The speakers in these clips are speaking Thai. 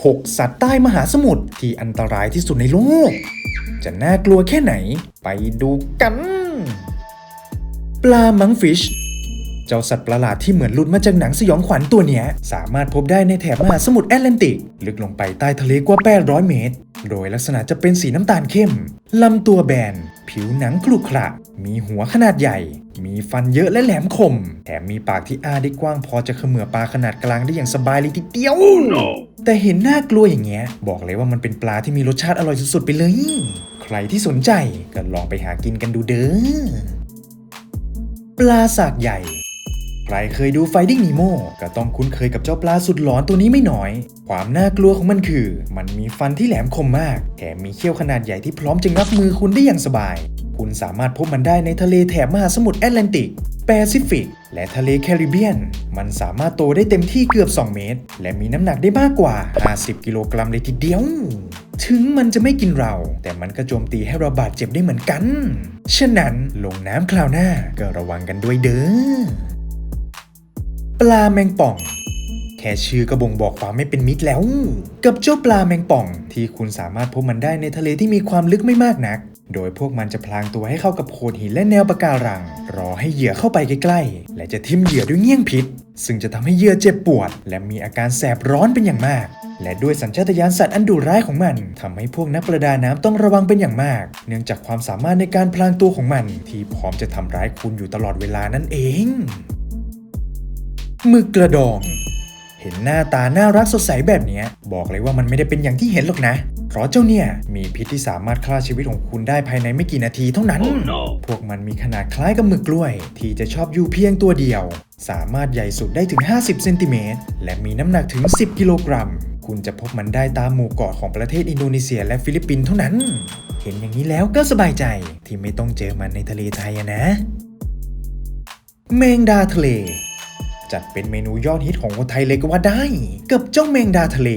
6 สัตว์ใต้มหาสมุทรที่อันตรายที่สุดในโลก จะน่ากลัวแค่ไหนไปดูกัน ปลามังฟิช เจ้าสัตว์ประหลาดที่เหมือนหลุดมาจากหนังสยองขวัญตัวเนี้ย สามารถพบได้ในแถบมหาสมุทรแอตแลนติก ลึกลงไปใต้ทะเลกว่า 800 เมตร โดยลักษณะจะเป็นสีน้ำตาลเข้ม ลำตัวแบน ผิวหนังครุขระ มีหัวขนาดใหญ่ มีฟันเยอะและแหลมคม แถมมีปากที่อ้าได้กว้างพอจะเขมือปลาขนาดกลางได้อย่างสบายเลยทีเดียวแต่เห็นน่ากลัวอย่างเงี้ย บอกเลยว่ามันเป็นปลาที่มีรสชาติอร่อยสุดๆไปเลย ใครที่สนใจก็ลองไปหากินกันดูเด้อ ปลาสากใหญ่ รเคยดู Finding Nemo ก็ต้องคุ้นเคยกับเจ้าปลาสุดหลอนตัวนี้ไม่น้อย ความน่ากลัวของมันคือ มันมีฟันที่แหลมคมมาก แถมมีเขี้ยวขนาดใหญ่ที่พร้อมจะงับมือคุณได้อย่างสบาย คุณสามารถพบมันได้ในทะเลแถบมหาสมุทรแอตแลนติก แปซิฟิก และทะเลแคริบเบียน มันสามารถโตได้เต็มที่เกือบ 2 เมตร และมีน้ำหนักได้มากกว่า 50 กิโลกรัมเลยทีเดียวถึงมันจะไม่กินเรา แต่มันก็โจมตีให้เราบาดเจ็บได้เหมือนกัน ฉะนั้นลงน้ำคราวหน้าก็ระวังกันด้วยเด้อ ปลาแมงป่อง แค่ชื่อก็บ่งบอกความไม่เป็นมิตรแล้ว กับเจ้าปลาแมงป่อง ที่คุณสามารถพบมันได้ในทะเลที่มีความลึกไม่มากนัก โดยพวกมันจะพลางตัวให้เข้ากับโขดหินและแนวปะการัง รอให้เหยื่อเข้าไปใกล้ๆ และจะทิ่มเหยื่อด้วยเงี้ยงพิษ ซึ่งจะทำให้เหยื่อเจ็บปวด และมีอาการแสบร้อนเป็นอย่างมาก และด้วยสัญชาตญาณสัตว์อันดุร้ายของมันทำให้พวกนักประดาน้ำต้องระวังเป็นอย่างมาก เนื่องจากความสามารถในการพลางตัวของมัน ที่พร้อมจะทำร้ายคุณอยู่ตลอดเวลานั่นเอง หมึกกระดอง เห็นหน้าตาน่ารักสดใสแบบเนี้ยบอกเลยว่ามันไม่ได้เป็นอย่างที่เห็นหรอกนะ เพราะเจ้าเนี่ยมีพิษที่สามารถฆ่าชีวิตของคุณได้ภายในไม่กี่นาทีเท่านั้น Oh no พวกมันมีขนาดคล้ายกับหมึกกล้วย ที่จะชอบอยู่เพียงตัวเดียว สามารถใหญ่สุดได้ถึง 50 เซนติเมตร และมีน้ำหนักถึง 10 กิโลกรัม คุณจะพบมันได้ตามหมู่เกาะของประเทศอินโดนีเซียและฟิลิปปินส์เท่านั้น เห็นอย่างนี้แล้วก็สบายใจที่ไม่ต้องเจอมันในทะเลไทยอะนะ แมงดาทะเล จัดเป็นเมนูยอดฮิตของคนไทยเลยก็ว่าได้ กับเจ้าแมงดาทะเล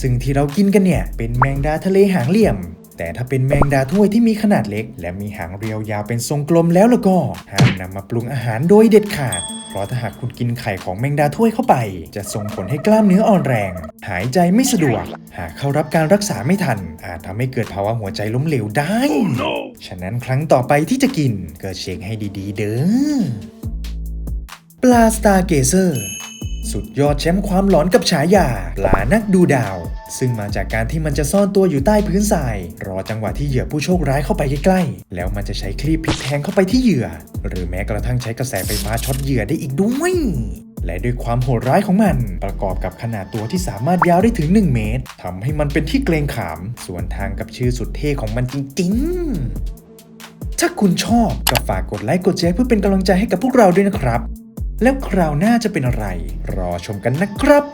ซึ่งที่เรากินกันเนี่ย เป็นแมงดาทะเลหางเหลี่ยม แต่ถ้าเป็นแมงดาถ้วยที่มีขนาดเล็ก และมีหางเรียวยาวเป็นทรงกลมแล้วแล้วก็ห้ามนำมาปรุงอาหารโดยเด็ดขาดเพราะถ้าหากคุณกินไข่ของแมงดาถ้วยเข้าไป จะส่งผลให้กล้ามเนื้ออ่อนแรง หายใจไม่สะดวก หากเข้ารับการรักษาไม่ทัน อาจทำให้เกิดภาวะหัวใจล้มเหลวได้ Oh no ฉะนั้นครั้งต่อไปที่จะกินก็เช็คให้ดีๆ เด้อ ปลาสตาร์เกเซอร์ สุดยอดแชมป์ความหลอนกับฉายา ปลานักดูดาว ซึ่งมาจากการที่มันจะซ่อนตัวอยู่ใต้พื้นทราย รอจังหวะที่เหยื่อผู้โชคร้ายเข้าไปใกล้ๆ แล้วมันจะใช้คลีปพลิกแทงเข้าไปที่เหยื่อ หรือแม้กระทั่งใช้กระแสไฟฟ้าช็อตเหยื่อได้อีกด้วยและด้วยความโหดร้ายของมัน ประกอบกับขนาดตัวที่สามารถยาวได้ถึง 1 เมตรทำให้มันเป็นที่เกรงขาม ส่วนทางกับชื่อสุดเท่ของมันจริง ๆ ถ้าคุณชอบก็ฝากกดไลค์กดแชร์เพื่อเป็นกำลังใจให้กับพวกเราด้วยนะครับ แล้วคราวหน้าจะเป็นอะไร รอชมกันนะครับ